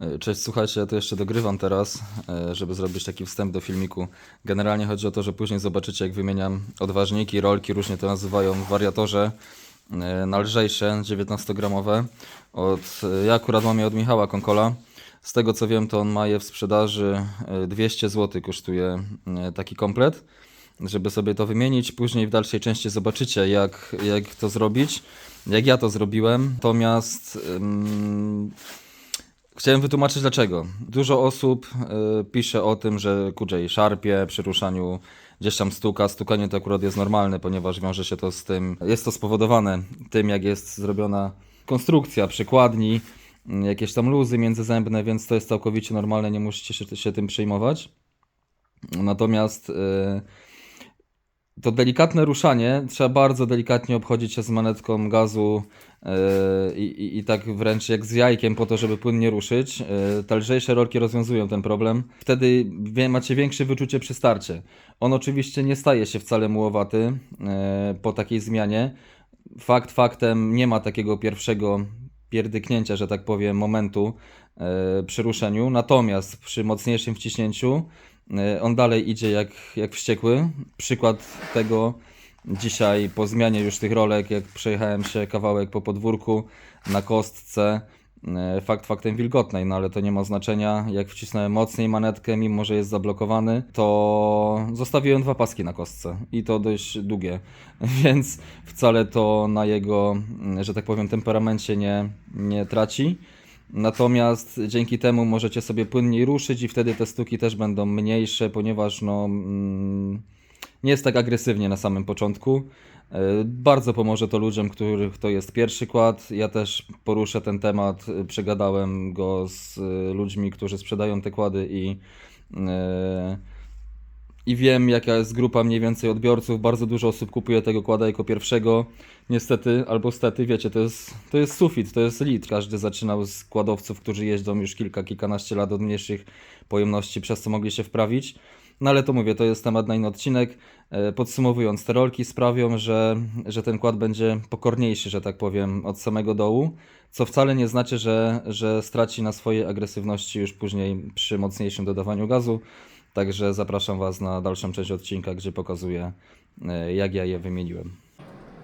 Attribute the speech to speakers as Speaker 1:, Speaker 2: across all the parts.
Speaker 1: E, Cześć, słuchajcie, ja to jeszcze dogrywam teraz, e, żeby zrobić taki wstęp do filmiku. Generalnie chodzi o to, że później zobaczycie, jak wymieniam odważniki, rolki, różnie to nazywają wariatorze, e, na lżejsze, 19-gramowe. Od, ja akurat mam je od Michała Konkola. Z tego co wiem, to on ma je w sprzedaży, e, 200 zł kosztuje taki komplet, żeby sobie to wymienić. Później w dalszej części zobaczycie, jak, jak to zrobić, jak ja to zrobiłem. Natomiast... ym, Chciałem wytłumaczyć dlaczego. Dużo osób y, pisze o tym, że kurczę, szarpie przy ruszaniu gdzieś tam stuka. Stukanie to akurat jest normalne, ponieważ wiąże się to z tym, jest to spowodowane tym, jak jest zrobiona konstrukcja przykładni, y, jakieś tam luzy międzyzębne, więc to jest całkowicie normalne, nie musicie się, się tym przejmować. Natomiast y, to delikatne ruszanie, trzeba bardzo delikatnie obchodzić się z manetką gazu yy, i, i, i tak wręcz jak z jajkiem po to, żeby płynnie ruszyć. Yy, Te lżejsze rolki rozwiązują ten problem. Wtedy macie większe wyczucie przy starcie. On oczywiście nie staje się wcale mułowaty yy, po takiej zmianie. Fakt faktem nie ma takiego pierwszego pierdyknięcia, że tak powiem, momentu przy ruszeniu. Natomiast przy mocniejszym wciśnięciu on dalej idzie jak, jak wściekły. Przykład tego dzisiaj po zmianie już tych rolek, jak przejechałem się kawałek po podwórku na kostce, e, fakt faktem wilgotnej, no ale to nie ma znaczenia. Jak wcisnąłem mocniej manetkę, mimo że jest zablokowany, to zostawiłem dwa paski na kostce i to dość długie, więc wcale to na jego, że tak powiem, temperamencie nie, nie traci. Natomiast dzięki temu możecie sobie płynniej ruszyć i wtedy te stuki też będą mniejsze, ponieważ no, mm, nie jest tak agresywnie na samym początku. E, Bardzo pomoże to ludziom, których to jest pierwszy kład. Ja też poruszę ten temat. Przegadałem go z e, ludźmi, którzy sprzedają te kłady i, e, i wiem, jaka jest grupa mniej więcej odbiorców. Bardzo dużo osób kupuje tego kłada jako pierwszego. Niestety, albo stety, wiecie, to jest, to jest sufit, to jest lit. Każdy zaczynał z kładowców, którzy jeżdżą już kilka, kilkanaście lat od mniejszych pojemności, przez co mogli się wprawić. No ale to mówię, to jest temat na inny odcinek. E, Podsumowując, te rolki sprawią, że, że ten kład będzie pokorniejszy, że tak powiem, od samego dołu, co wcale nie znaczy, że, że straci na swojej agresywności już później przy mocniejszym dodawaniu gazu. Także zapraszam Was na dalszą część odcinka, gdzie pokazuję, e, jak ja je wymieniłem.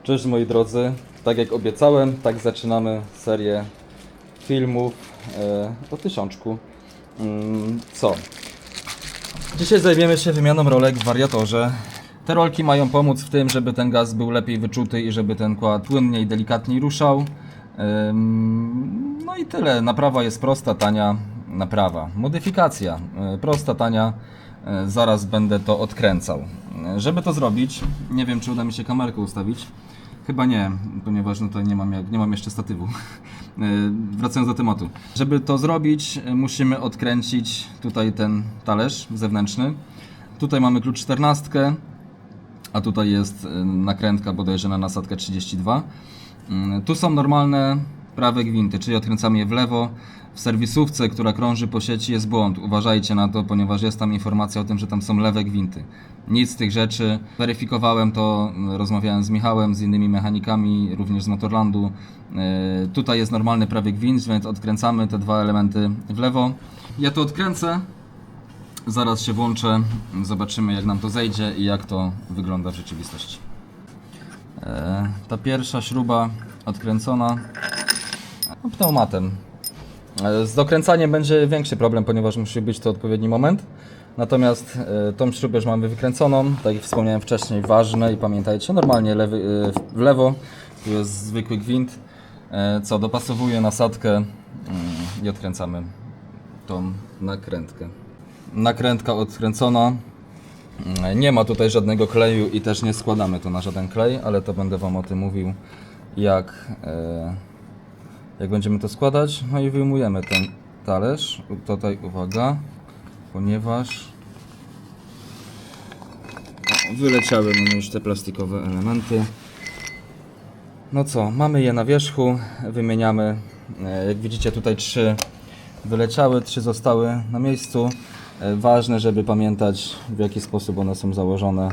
Speaker 1: Cześć moi drodzy, tak jak obiecałem, tak zaczynamy serię filmów e, o tysiączku. Mm, Co? Dzisiaj zajmiemy się wymianą rolek w wariatorze. Te rolki mają pomóc w tym, żeby ten gaz był lepiej wyczuty i żeby ten kład płynniej i delikatniej ruszał. No i tyle. Naprawa jest prosta, tania. Naprawa. Modyfikacja. y, Prosta, tania. Y, Zaraz będę to odkręcał. Y, Żeby to zrobić, nie wiem czy uda mi się kamerkę ustawić. Chyba nie, ponieważ no tutaj nie mam, nie mam jeszcze statywu. E, Wracając do tematu. Żeby to zrobić, e, musimy odkręcić tutaj ten talerz zewnętrzny. Tutaj mamy klucz 14, a tutaj jest e, nakrętka bodajże na nasadkę 32. Mm, Tu są normalne prawe gwinty, czyli odkręcamy je w lewo. W serwisówce, która krąży po sieci jest błąd. Uważajcie na to, ponieważ jest tam informacja o tym, że tam są lewe gwinty. Nic z tych rzeczy. Weryfikowałem to, rozmawiałem z Michałem, z innymi mechanikami, również z Motorlandu. E, Tutaj jest normalny prawy gwint, więc odkręcamy te dwa elementy w lewo. Ja to odkręcę. Zaraz się włączę, zobaczymy jak nam to zejdzie i jak to wygląda w rzeczywistości. E, Ta pierwsza śruba odkręcona pneumatem. E, Z dokręcaniem będzie większy problem, ponieważ musi być to odpowiedni moment. Natomiast e, tą śrubę już mamy wykręconą, tak jak wspomniałem wcześniej, ważne i pamiętajcie, normalnie lewy, e, w lewo, tu jest zwykły gwint, co dopasowuje nasadkę mm, i odkręcamy tą nakrętkę. Nakrętka odkręcona, nie ma tutaj żadnego kleju i też nie składamy to na żaden klej, ale to będę Wam o tym mówił, jak, jak będziemy to składać. No i wyjmujemy ten talerz. Tutaj uwaga, ponieważ wyleciały nam już te plastikowe elementy. No co, mamy je na wierzchu, wymieniamy. E, Jak widzicie tutaj trzy wyleciały, trzy zostały na miejscu. E, Ważne, żeby pamiętać w jaki sposób one są założone.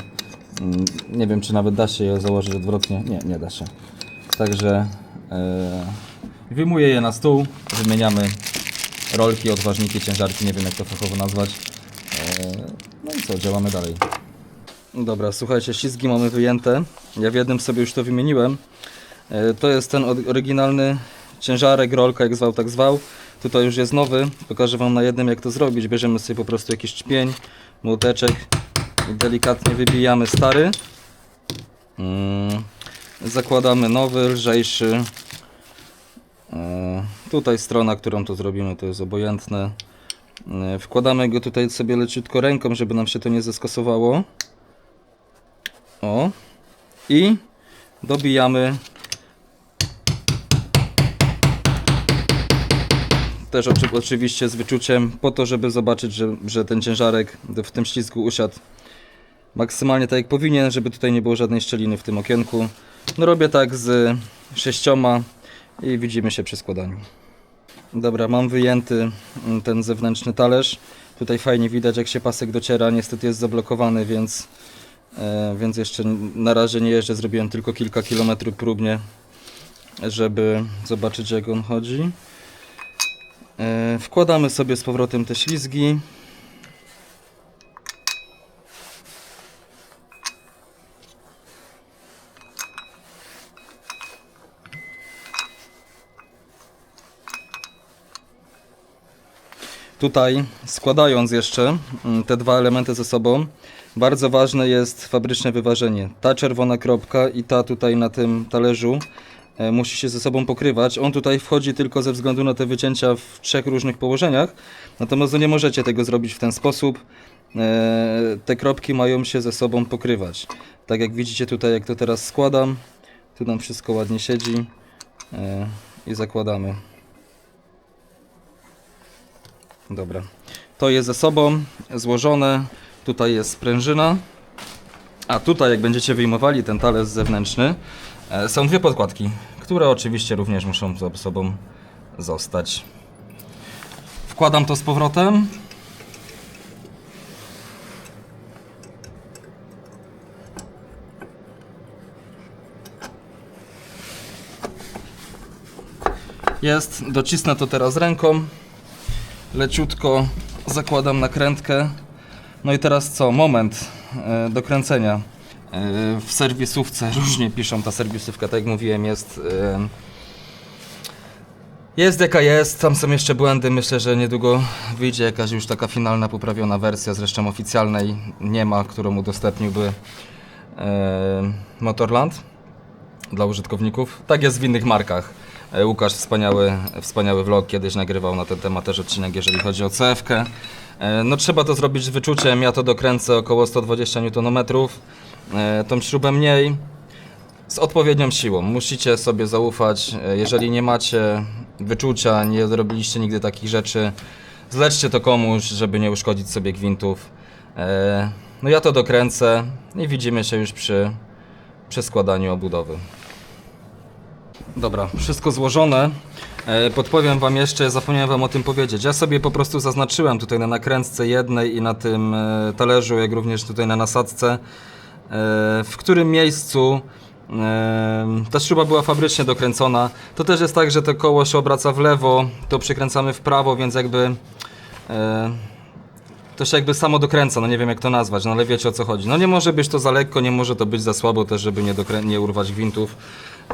Speaker 1: Mm, Nie wiem, czy nawet da się je założyć odwrotnie. Nie, nie da się. Także e, wyjmuję je na stół, wymieniamy rolki, odważniki, ciężarki, nie wiem jak to fachowo nazwać. E, No i co, działamy dalej. Dobra, słuchajcie, ślizgi mamy wyjęte. Ja w jednym sobie już to wymieniłem. E, To jest ten oryginalny ciężarek, rolka, jak zwał, tak zwał. Tutaj już jest nowy. Pokażę Wam na jednym, jak to zrobić. Bierzemy sobie po prostu jakiś czpień, młoteczek i delikatnie wybijamy stary. Mm, Zakładamy nowy, lżejszy. E, Tutaj strona, którą to zrobimy, to jest obojętne. E, Wkładamy go tutaj sobie leciutko ręką, żeby nam się to nie zeskasowało. O. I dobijamy też oczy, oczywiście z wyczuciem po to, żeby zobaczyć, że, że ten ciężarek w tym ślizgu usiadł maksymalnie tak jak powinien, żeby tutaj nie było żadnej szczeliny w tym okienku. No robię tak z sześcioma i widzimy się przy składaniu. Dobra, mam wyjęty mm, ten zewnętrzny talerz. Tutaj fajnie widać jak się pasek dociera, niestety jest zablokowany, więc, e, więc jeszcze na razie nie jeżdżę, zrobiłem tylko kilka kilometrów próbnie, żeby zobaczyć jak on chodzi. E, wkładamy sobie z powrotem te ślizgi. Tutaj składając jeszcze mm, te dwa elementy ze sobą, bardzo ważne jest fabryczne wyważenie. Ta czerwona kropka i ta tutaj na tym talerzu e, musi się ze sobą pokrywać. On tutaj wchodzi tylko ze względu na te wycięcia w trzech różnych położeniach, natomiast no nie możecie tego zrobić w ten sposób. E, Te kropki mają się ze sobą pokrywać. Tak jak widzicie tutaj, jak to teraz składam, tu nam wszystko ładnie siedzi e, i zakładamy. Dobra. To jest ze sobą złożone. Tutaj jest sprężyna. A tutaj, jak będziecie wyjmowali ten talerz zewnętrzny, e, są dwie podkładki, które oczywiście również muszą ze sobą zostać. Wkładam to z powrotem. Jest, docisnę to teraz ręką leciutko zakładam nakrętkę. No i teraz co? Moment e, do kręcenia. E, w serwisówce różnie piszą, ta serwisówka, tak jak mówiłem, jest. E, jest jaka jest, tam są jeszcze błędy. Myślę, że niedługo wyjdzie jakaś już taka finalna, poprawiona wersja. Zresztą oficjalnej nie ma, którą udostępniłby Motorland dla użytkowników. Tak jest w innych markach. E, Łukasz wspaniały, wspaniały vlog kiedyś nagrywał na ten temat też odcinek, jeżeli chodzi o CF-kę. E, No trzeba to zrobić z wyczuciem, ja to dokręcę około 120 Nm, e, tą śrubę mniej, z odpowiednią siłą. Musicie sobie zaufać, jeżeli nie macie wyczucia, nie zrobiliście nigdy takich rzeczy, zlećcie to komuś, żeby nie uszkodzić sobie gwintów. No ja to dokręcę i widzimy się już przy, przy składaniu obudowy. Dobra, wszystko złożone. E, Podpowiem Wam jeszcze, zapomniałem Wam o tym powiedzieć. Ja sobie po prostu zaznaczyłem tutaj na nakrętce jednej i na tym e, talerzu, jak również tutaj na nasadce, e, w którym miejscu ta śruba była fabrycznie dokręcona. To też jest tak, że to koło się obraca w lewo, to przykręcamy w prawo, więc jakby to się jakby samo dokręca, no nie wiem jak to nazwać, no ale wiecie o co chodzi. No nie może być to za lekko, nie może to być za słabo też, żeby nie, nie urwać gwintów.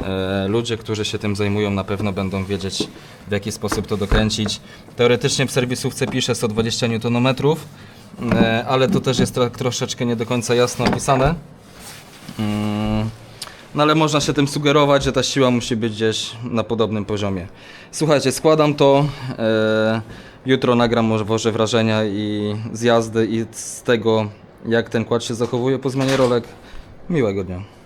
Speaker 1: E, ludzie, którzy się tym zajmują na pewno będą wiedzieć w jaki sposób to dokręcić. Teoretycznie w serwisówce pisze 120 Nm, e, ale to też jest tro- troszeczkę nie do końca jasno opisane. Mm, No ale można się tym sugerować, że ta siła musi być gdzieś na podobnym poziomie. Słuchajcie, składam to. E, jutro nagram może wrażenia i z jazdy i z tego, jak ten kład się zachowuje po zmianie rolek. Miłego dnia.